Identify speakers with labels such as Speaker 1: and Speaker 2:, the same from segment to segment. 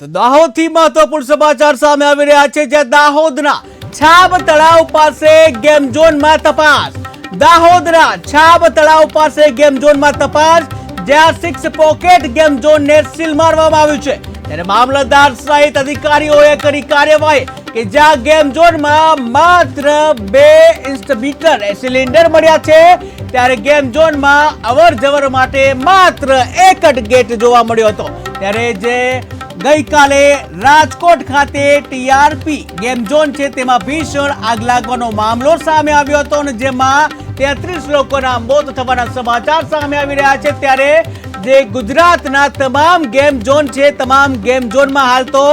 Speaker 1: તો દાહોદથી મહત્વપૂર્ણ સમાચાર સામે આવી રહ્યા છે જ્યાં દાહોદના છાબ તળાવ પાસે ગેમ તપાસ. દાહોદના છાબ તળાવ પાસે ગેમ ઝોનમાં તપાસ, જ્યાં સિક્સ પોકેટ ગેમ ઝોનને સીલ મારવામાં આવ્યું છે. મામલતદાર સહિત અધિકારીઓએ કરી કાર્યવાહી કે જ્યાં ગેમ ઝોનમાં માત્ર બે ઇન્સ્ટમીટર સિલિન્ડર મળ્યા છે, ત્યારે ગેમ ઝોનમાં અવર માટે માત્ર એક જ ગેટ જોવા મળ્યો હતો. ત્યારે જે ગઈકાલે રાજકોટ ખાતે ટીઆરપી ગેમ ઝોન છે તેમાં ભીષણ આગ લાગવાનો મામલો સામે આવ્યો હતો અને જેમાં તેત્રીસ લોકોના મોત થવાના સમાચાર સામે આવી રહ્યા છે. ત્યારે જે ગુજરાતના તમામ ગેમ ઝોન છે, તમામ ગેમ ઝોનમાં હાલ તો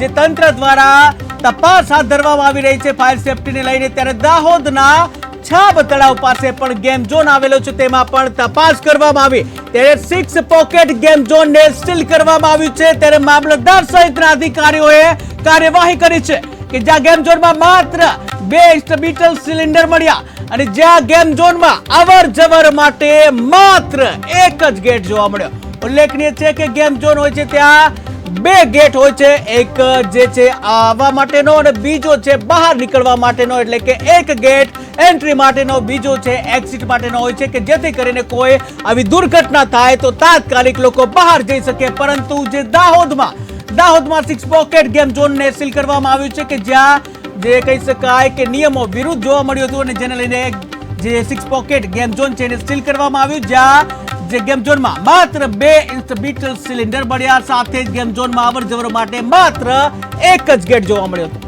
Speaker 1: જે તંત્ર દ્વારા તપાસ હાથ ધરવામાં આવી રહી છે ફાયર સેફટીને લઈને. ત્યારે દાહોદના છાબ તળાવ પાસે પણ ગેમ ઝોન આવેલો છે. તેમાં પણ તપાસ કરવામાં આવી. ત્યારે સિક્સ પોકેટ ગેમ ઝોન ને સીલ કરવામાં આવ્યું છે. ત્યારે મામલતદાર સહિતના અધિકારીઓએ કાર્યવાહી કરી છે કે જ્યાં ગેમ ઝોનમાં માત્ર બે ઇન્સ્ટબીટલ સિલિન્ડર મળ્યા અને જ્યાં ગેમ ઝોનમાં અવર જવર માટે માત્ર એક જ ગેટ જોવા મળ્યો. ઉલ્લેખનીય છે કે ગેમ ઝોન હોય છે ત્યાં બે ગેટ હોય છે, એક જે છે આવવા માટેનો અને બીજો છે બહાર નીકળવા માટેનો. એટલે કે એક ગેટ એન્ટ્રી માટેનો, બીજો છે એક્ઝિટ માટેનો હોય છે કે જેથી કરીને કોઈ આવી દુર્ઘટના થાય તો તાત્કાલિક લોકો બહાર જઈ શકે. પરંતુ જે દાહોદમાં દાહોદમાં સિક્સ પોકેટ ગેમ ઝોનને સીલ કરવામાં આવ્યું છે કે જ્યાં જે કહી શકાય કે નિયમો વિરુદ્ધ જોવા મળ્યું હતું અને જેને લઈને જે સિક્સ પોકેટ ગેમ ઝોન છે એને સીલ કરવામાં આવ્યું, જ્યાં જે ગેમ ઝોનમાં માત્ર બે ઇંચ બીટલ સિલિન્ડર મળ્યા સાથે જ ગેમ ઝોનમાં અવર જવર માટે માત્ર એક જ ગેટ જોવા મળ્યો હતો.